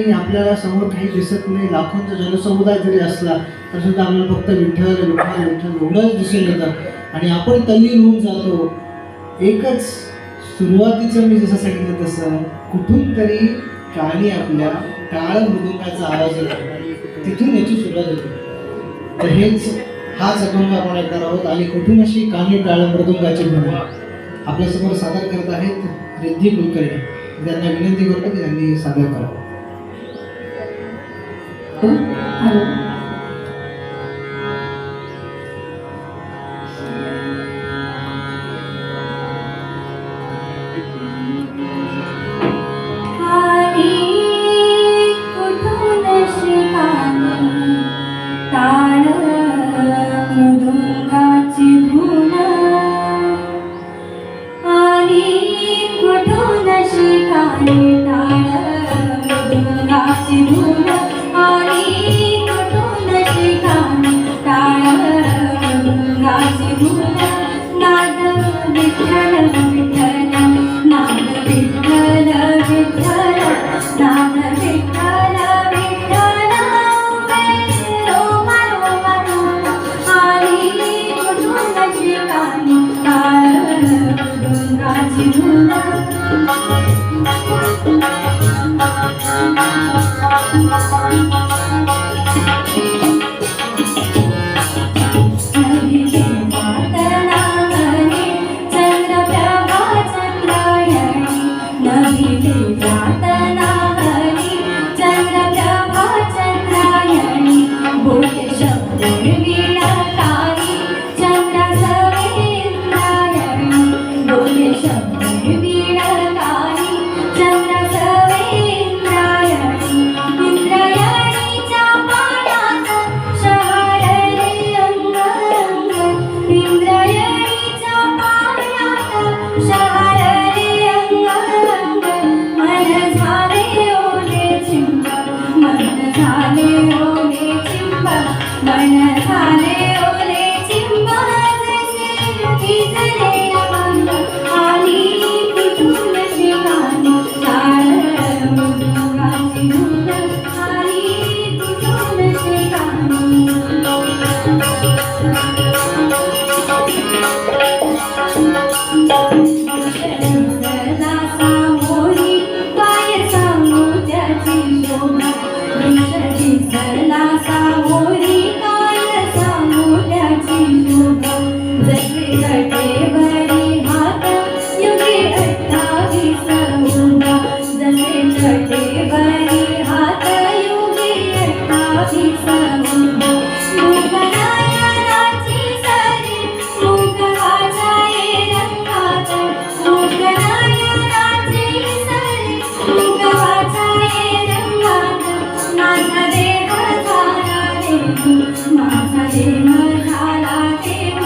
आपल्याला समोर काही दिसत नाही. लाखोंचा जनसमुदाय जरी असला तर सुद्धा आपल्याला फक्त विठ्ठल विठ्ठल विठ्ठल एवढंच दिसून येतं आणि आपण तल्लीन होऊन जातो. एकच सुरुवातीचं मी जसं सांगितलं तसं कुठून तरी काणी आपल्या टाळ मृदुंगाचा आवाज येतो. तिथून याची सुरुवात होते. तर हेच हाच अभंग आपण ऐकणार आहोत. आणि कुठून अशी काणी टाळ मृदुंगाची भूमी आपल्यासमोर सादर करत आहेत रिद्धी कुलकर्णी. त्यांना विनंती करतो की त्यांनी सादर करावं. 嗯哈 मृदुंगाची धून जसे माझा देव झाला देव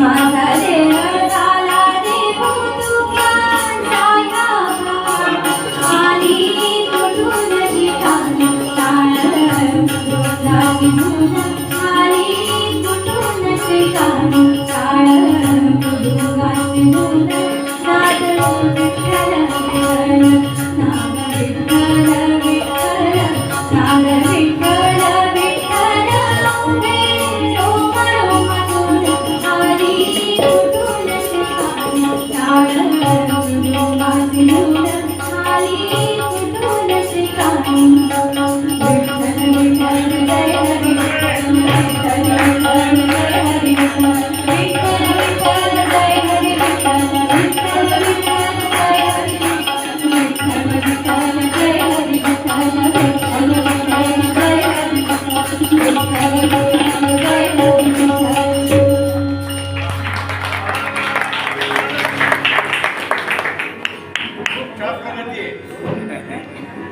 माझा देव झाला देव तू ज्ञानाच्या गावात आली कुठून ठिकाणी टाळ मृदुंगाची धून आली कुठून ठिकाणी टाळ मृदुंगाची धून